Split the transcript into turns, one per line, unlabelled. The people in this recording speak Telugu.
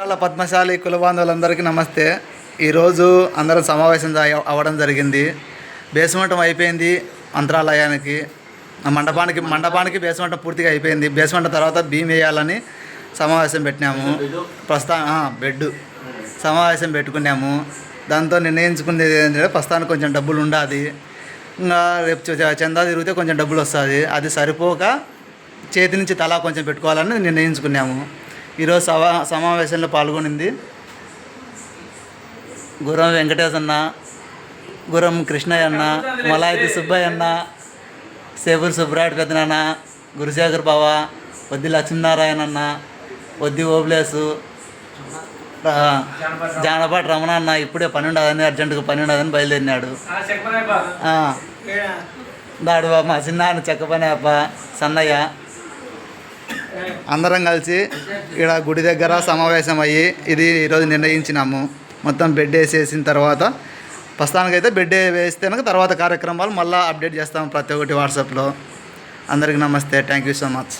వాళ్ళ పద్మశాలి కులబాంధవులందరికీ నమస్తే. ఈరోజు అందరం సమావేశం అవ్వడం జరిగింది. బేస్మెంటం అయిపోయింది అంతరాలయానికి. మండపానికి మండపానికి బేస్మెంటం పూర్తిగా అయిపోయింది. బేస్మెంటం తర్వాత భీమ్ వేయాలని సమావేశం పెట్టినాము. ప్రస్తుతం బెడ్ సమావేశం పెట్టుకున్నాము. దాంతో నిర్ణయించుకునేది ఏంటంటే ప్రస్తుతానికి కొంచెం డబ్బులు ఉండాలి. ఇంకా రేపు చందా తిరిగితే కొంచెం డబ్బులు వస్తుంది అది సరిపోక చేతి నుంచి తలా కొంచెం పెట్టుకోవాలని నిర్ణయించుకున్నాము. ఈరోజు సభా సమావేశంలో పాల్గొనింది గురం వెంకటేశ్ అన్న గురం కృష్ణయ్య అన్న మలాయితీ సుబ్బయ్య అన్న సేపూరు సుబ్బరాయుడు పెద్దనాన్న గురుశేఖర్ బావ వద్ది లక్ష్మీనారాయణ అన్న వద్ది ఓబ్లేసు జానపాటి రమణ అన్న ఇప్పుడే పని ఉండదని అర్జెంటుగా పని ఉండదని బయలుదేరినాడు దాడు మా చిన్నాన్న చెక్క పని అప్ప సన్నయ్య అందరం కలిసి ఇక్కడ గుడి దగ్గర సమావేశం అయ్యి ఇది ఈరోజు నిర్ణయించినాము. మొత్తం బెడ్ వేసేసిన తర్వాత ప్రస్తుతానికైతే బెడ్ వేస్తే తర్వాత కార్యక్రమాలు మళ్ళీ అప్డేట్ చేస్తాము ప్రతి ఒక్కటి వాట్సాప్లో అందరికీ నమస్తే. Thank you so much